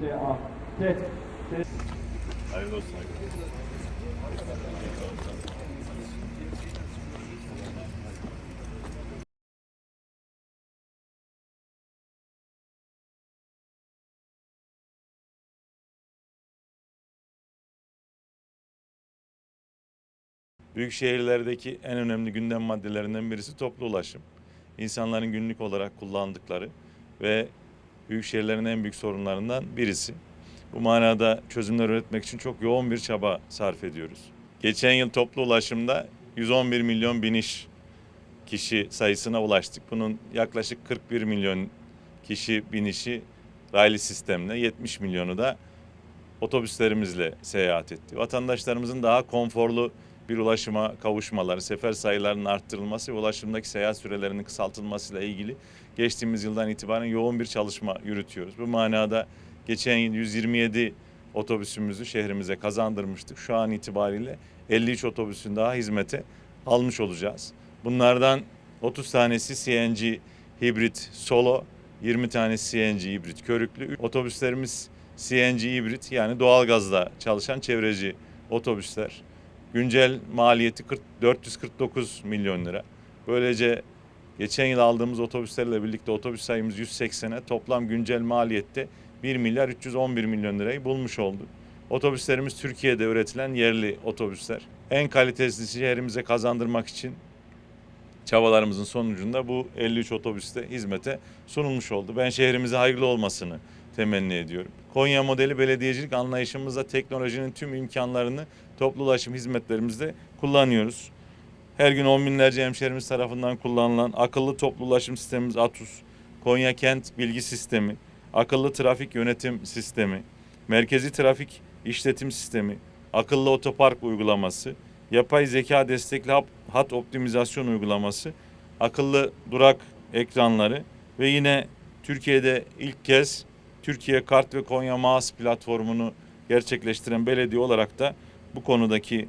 SA. Test. Test. Hayırlı olsun. Büyük şehirlerdeki en önemli gündem maddelerinden birisi toplu ulaşım. İnsanların günlük olarak kullandıkları ve büyük şehirlerin en büyük sorunlarından birisi. Bu manada çözümler üretmek için çok yoğun bir çaba sarf ediyoruz. Geçen yıl toplu ulaşımda 111 milyon biniş kişi sayısına ulaştık. Bunun yaklaşık 41 milyon kişi binişi raylı sistemle, 70 milyonu da otobüslerimizle seyahat etti. Vatandaşlarımızın daha konforlu bir ulaşıma kavuşmaları, sefer sayılarının arttırılması ve ulaşımdaki seyahat sürelerinin kısaltılmasıyla ilgili geçtiğimiz yıldan itibaren yoğun bir çalışma yürütüyoruz. Bu manada geçen yıl 127 otobüsümüzü şehrimize kazandırmıştık. Şu an itibariyle 53 otobüsün daha hizmete almış olacağız. Bunlardan 30 tanesi CNG hibrit solo, 20 tanesi CNG hibrit körüklü. Otobüslerimiz CNG hibrit yani doğalgazla çalışan çevreci otobüsler. Güncel maliyeti 40, 449 milyon lira. Böylece geçen yıl aldığımız otobüslerle birlikte otobüs sayımız 180'e toplam güncel maliyette 1 milyar 311 milyon lirayı bulmuş oldu. Otobüslerimiz Türkiye'de üretilen yerli otobüsler. En kalitesi şehrimize kazandırmak için çabalarımızın sonucunda bu 53 otobüste hizmete sunulmuş oldu. Ben şehrimize hayırlı olmasını temenni ediyorum. Konya modeli belediyecilik anlayışımızda teknolojinin tüm imkanlarını toplu ulaşım hizmetlerimizde kullanıyoruz. Her gün on binlerce hemşerimiz tarafından kullanılan akıllı toplu ulaşım sistemimiz ATUS, Konya Kent Bilgi Sistemi, akıllı trafik yönetim sistemi, merkezi trafik işletim sistemi, akıllı otopark uygulaması, yapay zeka destekli hat optimizasyon uygulaması, akıllı durak ekranları ve yine Türkiye'de ilk kez Türkiye Kart ve Konya Maas platformunu gerçekleştiren belediye olarak da bu konudaki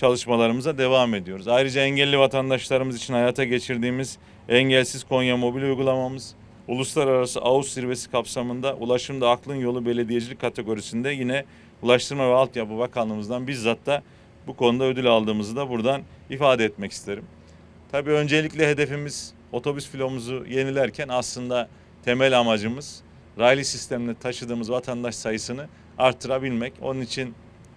çalışmalarımıza devam ediyoruz. Ayrıca engelli vatandaşlarımız için hayata geçirdiğimiz Engelsiz Konya mobil uygulamamız, Uluslararası Ağustos Zirvesi kapsamında Ulaşımda Aklın Yolu Belediyecilik kategorisinde yine Ulaştırma ve Altyapı Bakanlığımızdan bizzat da bu konuda ödül aldığımızı da buradan ifade etmek isterim. Tabii öncelikle hedefimiz otobüs filomuzu yenilerken aslında temel amacımız raylı sistemle taşıdığımız vatandaş sayısını arttırabilmek. Onun için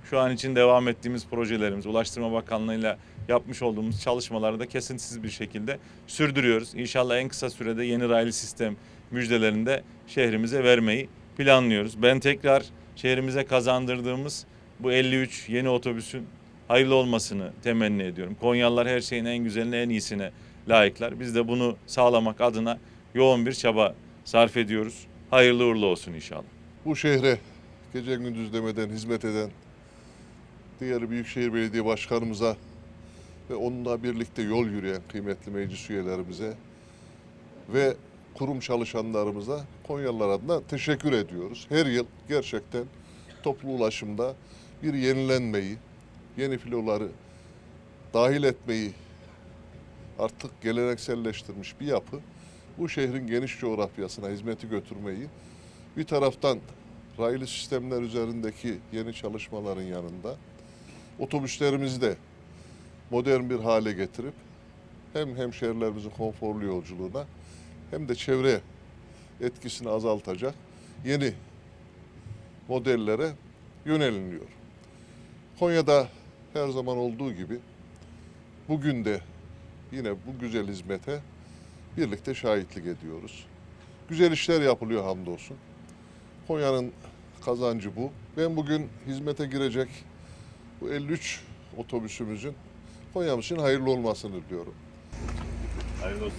şu an için devam ettiğimiz projelerimiz, Ulaştırma Bakanlığı'yla yapmış olduğumuz çalışmaları da kesintisiz bir şekilde sürdürüyoruz. İnşallah en kısa sürede yeni raylı sistem müjdelerini de şehrimize vermeyi planlıyoruz. Ben tekrar şehrimize kazandırdığımız bu 53 yeni otobüsün hayırlı olmasını temenni ediyorum. Konyalılar her şeyin en güzeline, en iyisine layıklar. Biz de bunu sağlamak adına yoğun bir çaba sarf ediyoruz. Hayırlı uğurlu olsun inşallah. Bu şehre gece gündüz demeden hizmet eden diğer Büyükşehir Belediye Başkanımıza ve onunla birlikte yol yürüyen kıymetli meclis üyelerimize ve kurum çalışanlarımıza Konyalılar adına teşekkür ediyoruz. Her yıl gerçekten toplu ulaşımda bir yenilenmeyi, yeni filoları dahil etmeyi artık gelenekselleştirmiş bir yapı bu şehrin geniş coğrafyasına hizmeti götürmeyi bir taraftan raylı sistemler üzerindeki yeni çalışmaların yanında otobüslerimizi de modern bir hale getirip hem hemşehrilerimizin konforlu yolculuğuna hem de çevre etkisini azaltacak yeni modellere yöneliniyor. Konya'da her zaman olduğu gibi bugün de yine bu güzel hizmete birlikte şahitlik ediyoruz. Güzel işler yapılıyor hamdolsun. Konya'nın kazancı bu. Ben bugün hizmete girecek bu 53 otobüsümüzün Konya'm için hayırlı olmasını diliyorum. Hayırlı olsun.